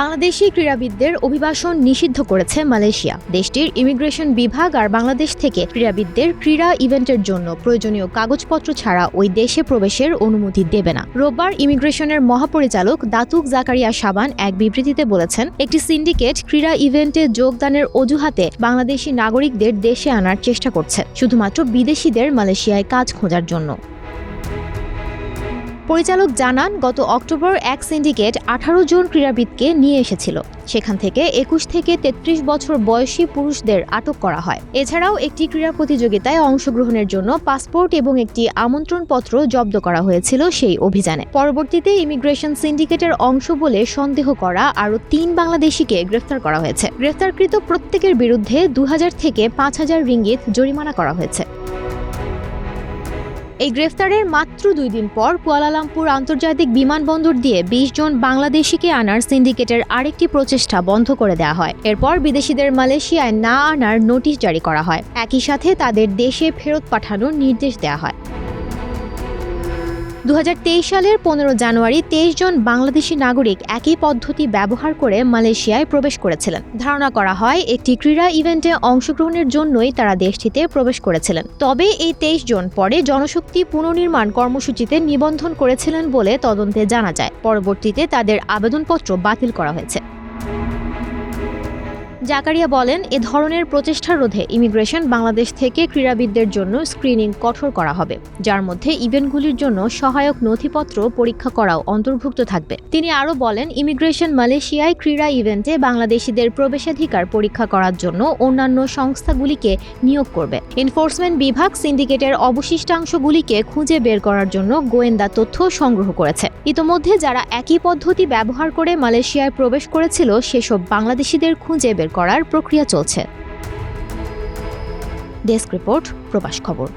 বাংলাদেশি ক্রীড়াবিদদের অভিবাসন নিষিদ্ধ করেছে মালয়েশিয়া। দেশটির ইমিগ্রেশন বিভাগ আর বাংলাদেশ থেকে ক্রীড়াবিদদের ক্রীড়া ইভেন্টের জন্য প্রয়োজনীয় কাগজপত্র ছাড়া ওই দেশে প্রবেশের অনুমতি দেবে না। রোববার ইমিগ্রেশনের মহাপরিচালক দাতুক জাকারিয়া সাবান এক বিবৃতিতে বলেছেন, একটি সিন্ডিকেট ক্রীড়া ইভেন্টে যোগদানের অজুহাতে বাংলাদেশি নাগরিকদের দেশে আনার চেষ্টা করছে, শুধুমাত্র বিদেশিদের মালয়েশিয়ায় কাজ খোঁজার জন্য। পরিচালক জানান, গত অক্টোবর এক সিন্ডিকেট আঠারো জন ক্রীড়াবিদকে নিয়ে এসেছিল। সেখান থেকে একুশ থেকে তেত্রিশ বছর বয়সী পুরুষদের আটক করা হয়। এছাড়াও একটি ক্রীড়া প্রতিযোগিতায় অংশগ্রহণের জন্য পাসপোর্ট এবং একটি আমন্ত্রণপত্র জব্দ করা হয়েছিল সেই অভিযানে। পরবর্তীতে ইমিগ্রেশন সিন্ডিকেটের অংশ বলে সন্দেহ করা আরও তিন বাংলাদেশিকে গ্রেফতার করা হয়েছে। গ্রেফতারকৃত প্রত্যেকের বিরুদ্ধে দু হাজার থেকে পাঁচ হাজার রিঙ্গিত জরিমানা করা হয়েছে। এই গ্রেফতারের মাত্র দুই দিন পর কুয়ালালামপুর আন্তর্জাতিক বিমানবন্দর দিয়ে বিশ জন বাংলাদেশিকে আনার সিন্ডিকেটের আরেকটি প্রচেষ্টা বন্ধ করে দেওয়া হয়। এরপর বিদেশিদের মালয়েশিয়ায় না আনার নোটিশ জারি করা হয়। একই সাথে তাদের দেশে ফেরত পাঠানোর নির্দেশ দেওয়া হয়। দু হাজার তেইশ সালের পনেরো জানুয়ারি তেইশ জন বাংলাদেশি নাগরিক একই পদ্ধতি ব্যবহার করে মালয়েশিয়ায় প্রবেশ করেছিলেন। ধারণা করা হয়, একটি ক্রীড়া ইভেন্টে অংশগ্রহণের জন্যই তারা দেশটিতে প্রবেশ করেছিলেন। তবে এই তেইশ জন পরে জনশক্তি পুনর্নির্মাণ কর্মসূচিতে নিবন্ধন করেছিলেন বলে তদন্তে জানা যায়। পরবর্তীতে তাদের আবেদনপত্র বাতিল করা হয়েছে। জাকারিয়া বলেন, এ ধরনের প্রচেষ্টা রোধে ইমিগ্রেশন বাংলাদেশ থেকে ক্রীড়াবিদদের জন্য স্ক্রিনিং কঠোর করা হবে, যার মধ্যে ইভেন্টগুলির জন্য সহায়ক নথিপত্র পরীক্ষা করাও অন্তর্ভুক্ত থাকবে। তিনি আরও বলেন, ইমিগ্রেশন মালয়েশিয়ায় ক্রীড়া ইভেন্টে বাংলাদেশিদের প্রবেশাধিকার পরীক্ষা করার জন্য অন্যান্য সংস্থাগুলিকে নিয়োগ করবে। এনফোর্সমেন্ট বিভাগ সিন্ডিকেটের অবশিষ্টাংশগুলিকে খুঁজে বের করার জন্য গোয়েন্দা তথ্য সংগ্রহ করেছে। ইতোমধ্যে যারা একই পদ্ধতি ব্যবহার করে মালয়েশিয়ায় প্রবেশ করেছিল, সেসব বাংলাদেশিদের খুঁজে বের করার প্রক্রিয়া চলছে। ডেস্ক রিপোর্ট প্রবাস খবর।